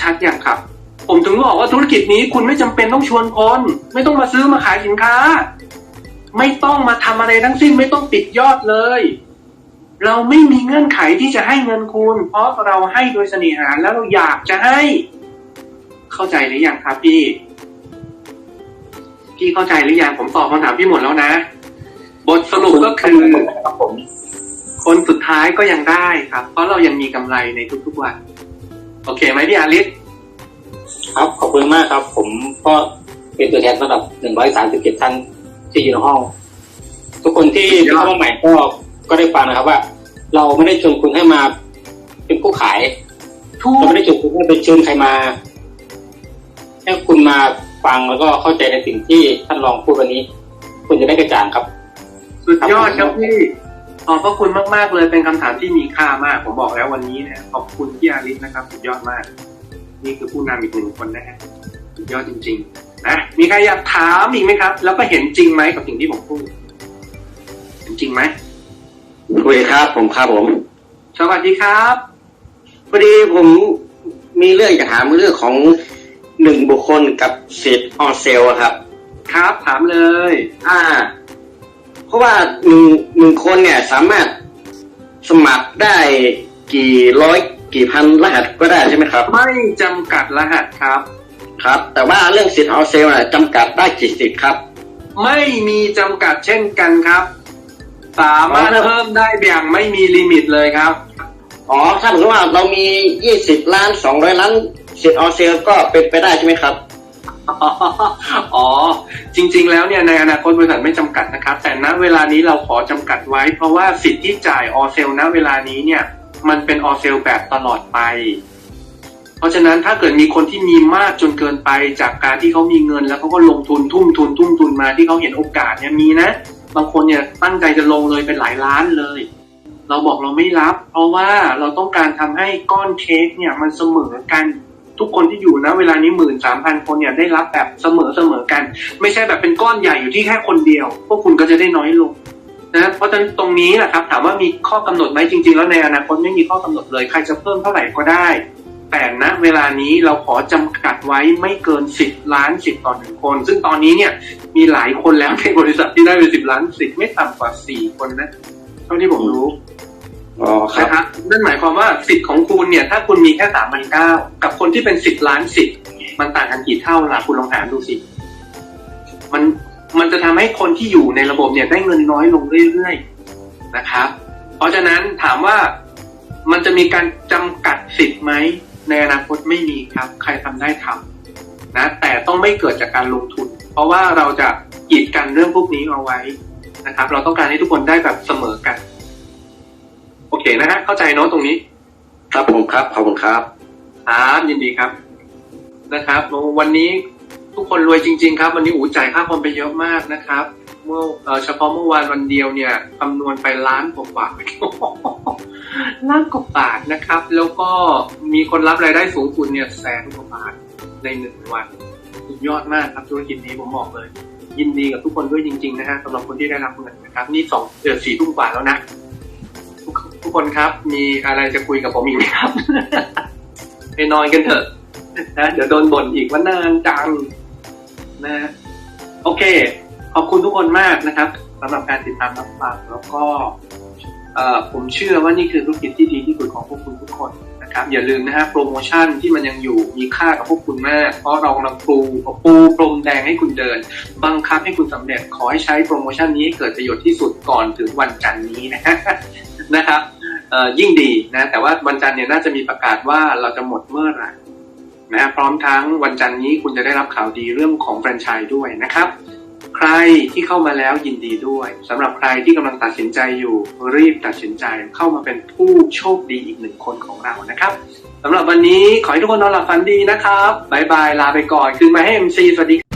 ชัดอย่างครับ ผมถึงบอกว่าธุรกิจนี้คุณไม่จำเป็นต้องชวนคน ไม่ต้องมาซื้อมาขายสินค้า ไม่ต้องมาทำอะไรทั้งสิ้นไม่ต้องปิดยอดเลย เราไม่มีเงื่อนไขที่จะให้เงินคุณ เพราะเราให้โดยเสน่หาแล้วเราอยากจะให้ เข้าใจหรือยังครับพี่พี่เข้าใจหรือยังผมตอบคำถามพี่หมดแล้วนะ บทสรุปก็คือครับผมคนสุดท้ายก็ยังได้ครับ เพราะเรายังมีกำไรในทุกๆวัน โอเคไหมพี่อาริสครับขอบคุณมากครับ ผมก็เป็นตัวแทนสำหรับหนึ่งร้อยสามสิบเจ็ดท่านที่อยู่ในห้อง ทุกคนที่เข้ามาใหม่ก็ก็ได้ฟังนะครับว่า เราไม่ได้ชวนคุณให้มาเป็นผู้ขายทุกเราไม่ได้ชวนคุณให้ไปเชิญใครมาให้คุณมาฟังแล้วก็เข้าใจในสิ่งที่ท่านรองพูดวันนี้ คุณจะได้กระจ่างครับ สุดยอดครับพี่ ขอบพระคุณมาก ๆ เลยเป็นคำถามที่มีค่ามาก ผมบอกแล้ววันนี้เนี่ยขอบคุณพี่อาริสนะครับสุดยอดมาก นี่คือผู้นำอีกหนึ่งคนนะฮะสุดยอดจริง ๆ นะมีใครอยากถามอีกไหมครับ แล้วก็เห็นจริงไหมกับสิ่งที่ผมพูดเห็นจริงไหมคุยครับ ผมครับผม สวัสดีครับพอดีผมมีเรื่องจะถามเรื่องของหนึ่งบุคคลกับสิทธิ์ออเซลครับ ครับถามเลย อ่า เพราะว่าหนึ่งหนึ่งคนเนี่ยสามารถสมัครได้กี่ร้อยกี่พันรหัสก็ได้ใช่ไหมครับ ไม่จำกัดรหัสครับ ครับ แต่ว่าเรื่องสิทธิ์ออเซลน่ะจำกัดได้กี่สิทธิ์ครับ ไม่มีจำกัดเช่นกันครับ สามารถเพิ่มได้อย่างไม่มีลิมิตเลยครับ อ๋อถ้าสมมติว่าเรามียี่สิบล้านสองร้อยล้านสิทธิ์ออเซลก็เป็นไปได้ใช่ไหมครับ อ๋อ จริง ๆ แล้วเนี่ยในอนาคตบริษัทไม่จำกัดนะครับ แต่ณเวลานี้เราขอจำกัดไว้ เพราะว่าสิทธิ์ที่จ่ายออเซลณเวลานี้เนี่ยมันเป็นออเซลแบบตลอดไป เพราะฉะนั้นถ้าเกิดมีคนที่มีมากจนเกินไปจากการที่เขามีเงิน แล้วเขาก็ลงทุนทุ่มทุนทุ่มทุนมาที่เขาเห็นโอกาสเนี่ยมีนะ บางคนเนี่ยตั้งใจจะลงเลยเป็นหลายล้านเลย เราบอกเราไม่รับ เพราะว่าเราต้องการทำให้ก้อนเค้กเนี่ยมันเสมอกัน ทุกคนที่อยู่นะเวลานี้หมื่นสามพันคนเนี่ยได้รับแบบเสมอเสมอกัน ไม่ใช่แบบเป็นก้อนใหญ่อยู่ที่แค่คนเดียว พวกคุณก็จะได้น้อยลงนะเพราะฉะนั้นตรงนี้แหละครับ ถามว่ามีข้อกำหนดไหมจริง ๆ แล้วในอนาคตไม่มีข้อกำหนดเลยใครจะเพิ่มเท่าไหร่ก็ได้ แต่ณเวลานี้เราขอจำกัดไว้ไม่เกินสิบล้านสิทธิ์ต่อหนึ่งคน ซึ่งตอนนี้เนี่ยมีหลายคนแล้วในบริษัทที่ได้ไปสิบล้านสิทธิ์ไม่ต่ำกว่าสี่คนนะเท่าที่ผมรู้ อ๋อครับนะครับนั่นหมายความว่าสิทธิ์ของคุณเนี่ย ถ้าคุณมีแค่สามพันเก้ากับคนที่เป็นสิบล้านสิทธิ์มันต่างกันกี่เท่าล่ะคุณลองหารดูสิ มันมันจะทำให้คนที่อยู่ในระบบเนี่ยได้เงินน้อยลงเรื่อยๆนะครับ เพราะฉะนั้นถามว่ามันจะมีการจำกัดสิทธิ์ไหมในอนาคตไม่มีครับ ใครทำได้ทำนะแต่ต้องไม่เกิดจากการลงทุน เพราะว่าเราจะกีดกันเรื่องพวกนี้เอาไว้นะครับ เราต้องการให้ทุกคนได้แบบเสมอกัน เคนะฮะเข้าใจเนาะตรงนี้ ครับผมครับขอบคุณครับครับยินดีครับ นะครับ วันนี้ทุกคนรวยจริง ๆ ครับ วันนี้อู๋จ่ายค่าคอมไปเยอะมากนะครับ เมื่อเอ่อเฉพาะเมื่อวานวันเดียวเนี่ยคำนวณไปล้านกว่าบาทล้านกว่าบาทนะครับ แล้วก็มีคนรับรายได้สูงสุดเนี่ยแสนกว่าบาทในหนึ่งวันสุดยอดมากครับธุรกิจนี้ผมบอกเลย ยินดีกับทุกคนด้วยจริง ๆ นะฮะสำหรับคนที่ได้รับเงินนะครับ นี่สองเดือนสี่ทุ่มกว่าแล้วนะ กทุกคนครับ มีอะไรจะคุยกับผมอีกไหมครับ ไปนอนกันเถอะนะเดี๋ยวโดนบ่นอีกว่านานจังนะ โอเค ขอบคุณทุกคนมากนะครับสำหรับการติดตามรับฟังแล้วก็เอ่อผมเชื่อว่านี่คือธุรกิจที่ดีที่สุดของพวกคุณทุกคนนะครับ อย่าลืมนะฮะโปรโมชั่นที่มันยังอยู่มีค่ากับพวกคุณมาก เพราะเรากำลังปูปูพรมแดงให้คุณเดิน บังคับให้คุณสำเร็จขอให้ใช้โปรโมชั่นนี้ให้เกิดประโยชน์ที่สุดก่อนถึงวันจันทร์นี้นะฮะนะครับ ยิ่งดีนะแต่ว่าวันจันทร์เนี่ยน่าจะมีประกาศว่าเราจะหมดเมื่อไหร่นะพร้อมทั้งวันจันทร์นี้คุณจะได้รับข่าวดีเรื่องของแฟรนไชส์ด้วยนะครับ ใครที่เข้ามาแล้วยินดีด้วยสำหรับใครที่กำลังตัดสินใจอยู่รีบตัดสินใจเข้ามาเป็นผู้โชคดีอีกหนึ่งคนของเรานะครับสำหรับวันนี้ขอให้ทุกคนนอนหลับฝันดีนะครับบายบายลาไปก่อน คืนมาให้ MC สวัสดี